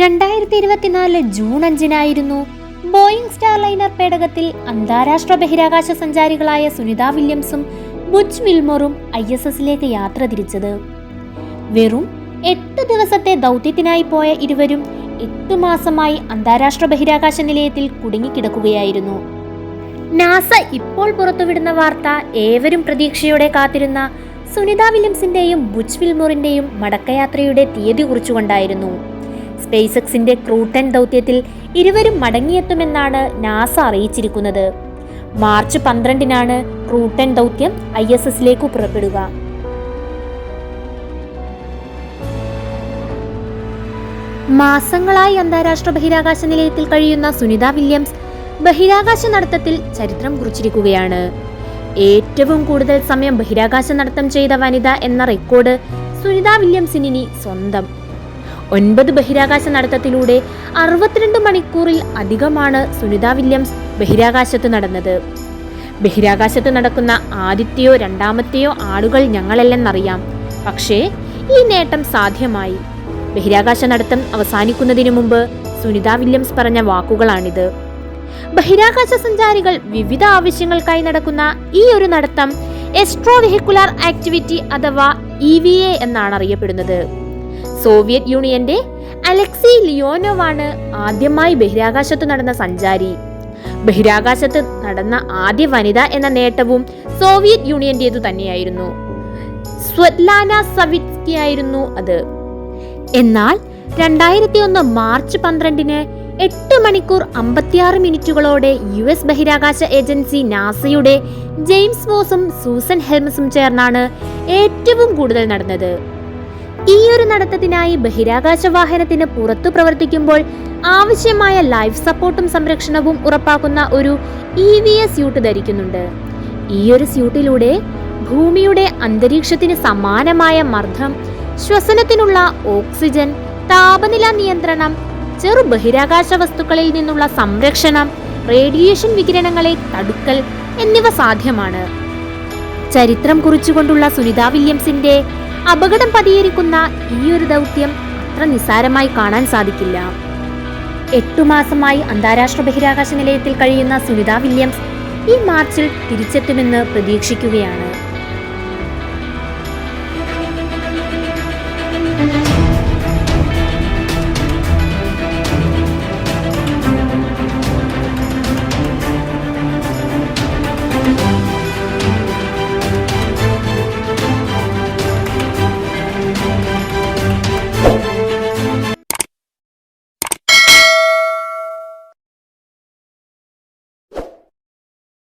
രണ്ടായിരത്തി ഇരുപത്തിനാല് ജൂൺ അഞ്ചിനായിരുന്നു ബോയിങ് സ്റ്റാർലൈനർ പേടകത്തിൽ അന്താരാഷ്ട്ര ബഹിരാകാശ സഞ്ചാരികളായ സുനിത വില്യംസും ബുച്ച് വിൽമോറും ഐ എസ് എസിലേക്ക് യാത്ര തിരിച്ചത്. വെറും എട്ട് ദിവസത്തെ ദൗത്യത്തിനായി പോയ ഇരുവരും എട്ട് മാസമായി അന്താരാഷ്ട്ര ബഹിരാകാശ നിലയത്തിൽ കുടുങ്ങിക്കിടക്കുകയായിരുന്നു. നാസ ഇപ്പോൾ പുറത്തുവിടുന്ന വാർത്ത ഏവരും പ്രതീക്ഷയോടെ കാത്തിരുന്ന സുനിത വില്യംസിന്റെയും ബുച്ച് വിൽമോറിന്റെയും മടക്കയാത്രയുടെ തീയതി കുറിച്ചുകൊണ്ടായിരുന്നു. സ്പേസ് എക്സിന്റെ ക്രൂട്ടൻ ദൗത്യത്തിൽ ഇരുവരും മടങ്ങിയെത്തുമെന്നാണ് നാസ അറിയിച്ചിരിക്കുന്നത്. മാർച്ച് പന്ത്രണ്ടിനാണ് ക്രൂട്ടൻ ദൗത്യം ഐ എസ് എസിലേക്ക് പുറപ്പെടുക. മാസങ്ങളായി അന്താരാഷ്ട്ര ബഹിരാകാശ നിലയത്തിൽ കഴിയുന്ന സുനിത വില്യംസ് ബഹിരാകാശ നടത്തത്തിൽ ചരിത്രം കുറിച്ചിരിക്കുകയാണ്. ഏറ്റവും കൂടുതൽ സമയം ബഹിരാകാശ നടത്തം ചെയ്ത വനിത എന്ന റെക്കോർഡ് സുനിത വില്യംസിനി സ്വന്തം. ഒൻപത് ബഹിരാകാശ നടത്തത്തിലൂടെ അറുപത്തിരണ്ട് മണിക്കൂറിൽ അധികമാണ് സുനിത വില്യംസ് ബഹിരാകാശത്ത് നടന്നത്. ബഹിരാകാശത്ത് നടക്കുന്ന ആദ്യത്തെയോ രണ്ടാമത്തെയോ ആളുകൾ ഞങ്ങളല്ലെന്നറിയാം. പക്ഷേ ഈ നേട്ടം സാധ്യമായി. ബഹിരാകാശ നടത്തം അവസാനിക്കുന്നതിനു മുമ്പ് സുനിത വില്യംസ് പറഞ്ഞ വാക്കുകളാണിത്. ബഹിരാകാശ സഞ്ചാരികൾ വിവിധ ആവശ്യങ്ങൾക്കായി നടക്കുന്ന ഈ ഒരു നടത്തം എസ്ട്രോ വെഹിക്കുലാർ ആക്ടിവിറ്റി അഥവാ ഇ വി എ എന്നാണ് അറിയപ്പെടുന്നത്. സോവിയറ്റ് യൂണിയന്റെ അലക്സി ലിയോനോവാണ് ആദ്യമായി ബഹിരാകാശത്ത് നടന്ന സഞ്ചാരി. ബഹിരാകാശത്ത് നടന്ന ആദ്യ വനിത എന്ന നേട്ടവും സോവിയറ്റ് യൂണിയന്റേതു തന്നെയായിരുന്നു. സ്വത്ലാന സവിറ്റ്സ്കി ആയിരുന്നു അത്. എന്നാൽ രണ്ടായിരത്തി ഒന്ന് മാർച്ച് പന്ത്രണ്ടിന് എട്ട് മണിക്കൂർ അമ്പത്തിയാറ് മിനിറ്റുകളോടെ യു എസ് ബഹിരാകാശ ഏജൻസി നാസയുടെ ജെയിംസ് വോസും സൂസൻ ഹെൽമസും ചേർന്നാണ് ഏറ്റവും കൂടുതൽ നടന്നത്. ഈ ഒരു നടത്തത്തിനായി ബഹിരാകാശ വാഹനത്തിന് പുറത്തു പ്രവർത്തിക്കുമ്പോൾ ആവശ്യമായ ലൈഫ് സപ്പോർട്ടും സംരക്ഷണവും ഉറപ്പാക്കുന്ന ഒരു ഇ വി എസ് സ്യൂട്ട് ധരിക്കുന്നുണ്ട്. ഈ ഒരു സ്യൂട്ടിലൂടെ ഭൂമിയുടെ അന്തരീക്ഷത്തിന് സമാനമായ മർദ്ദം ശ്വസനത്തിനുള്ള ഓക്സിജൻ താപനില നിയന്ത്രണം ചെറു ബഹിരാകാശ വസ്തുക്കളിൽ നിന്നുള്ള സംരക്ഷണം റേഡിയേഷൻ വികിരണങ്ങളെ തടുക്കൽ എന്നിവ സാധ്യമാണ്. ചരിത്രം കുറിച്ചുകൊണ്ടുള്ള സുനിത വില്യംസിന്റെ അപകടം പതിയിരിക്കുന്ന ഈയൊരു ദൗത്യം അത്ര നിസ്സാരമായി കാണാൻ സാധിക്കില്ല. എട്ടു മാസമായി അന്താരാഷ്ട്ര ബഹിരാകാശ നിലയത്തിൽ കഴിയുന്ന സുനിത വില്യംസ് ഈ മാർച്ചിൽ തിരിച്ചെത്തുമെന്ന് പ്രതീക്ഷിക്കുകയാണ്.